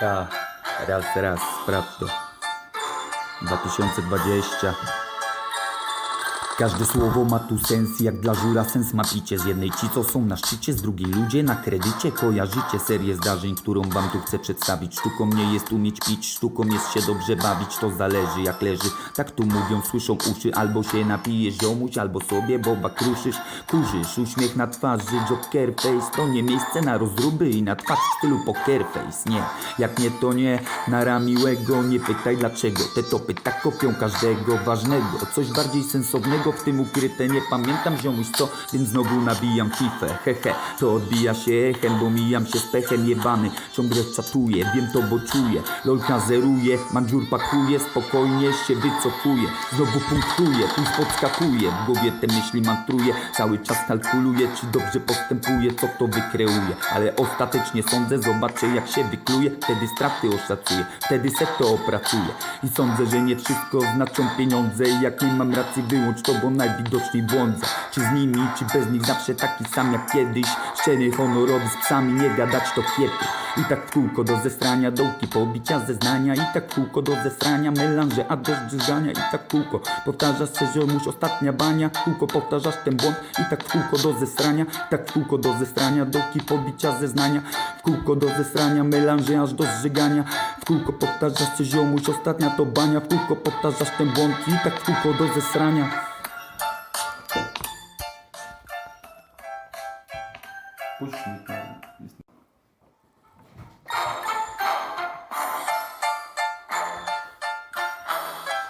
Ta, raz, raz, sprawdź to. 2020. Każde słowo ma tu sens, jak dla żura sens. Ma picie Z jednej ci, co są na szczycie, z drugiej ludzie na kredycie. Kojarzycie serię zdarzeń, którą wam tu chcę przedstawić. Sztuką nie jest umieć pić, sztuką jest się dobrze bawić. To zależy jak leży, tak tu mówią, słyszą uszy. Albo się napijesz ziomuś, albo sobie boba kruszysz. Kurzysz, uśmiech na twarzy, joker face. To nie miejsce na rozruby i na twarz w stylu poker face. Nie, jak nie to nie, nara miłego Nie pytaj dlaczego, te topy tak kopią każdego ważnego. Coś bardziej sensownego w tym ukryte Nie pamiętam ziomuś co, więc znowu nabijam fifę. Hehe, to odbija się echem, bo mijam się z pechem jebany. Ciągle czatuję, wiem to bo czuję. Lolka zeruje, mandziur pakuje Spokojnie się wycofuje Znowu punktuję, tuż podskakuje W głowie te myśli mantruję. Cały czas kalkuluję, czy dobrze postępuję Co to wykreuje, ale ostatecznie sądzę Zobaczę jak się wykluje, wtedy straty oszacuję Wtedy se to opracuję. I sądzę, że nie wszystko znaczą pieniądze. Jak nie mam racji wyłącz to, bo najwidoczniej błądzę. Czy z nimi, czy bez nich zawsze taki sam jak kiedyś. Szczery honorowy z psami, nie gadać to kiepy i tak w kółko do zestrania, dołki pobicia zeznania. I tak w kółko do zestrania, melanże, a do zżyzania I tak w kółko powtarzasz se ziomuś, ostatnia bania. Kółko powtarzasz ten błąd. I tak w kółko do zestrania, i tak w kółko do zestrania Dołki pobicia zeznania, w kółko do zestrania Melanże aż do zżygania. W kółko powtarzasz se ziomuś, ostatnia to bania. W kółko powtarzasz ten błąd. I tak w kółko do zestrania possível.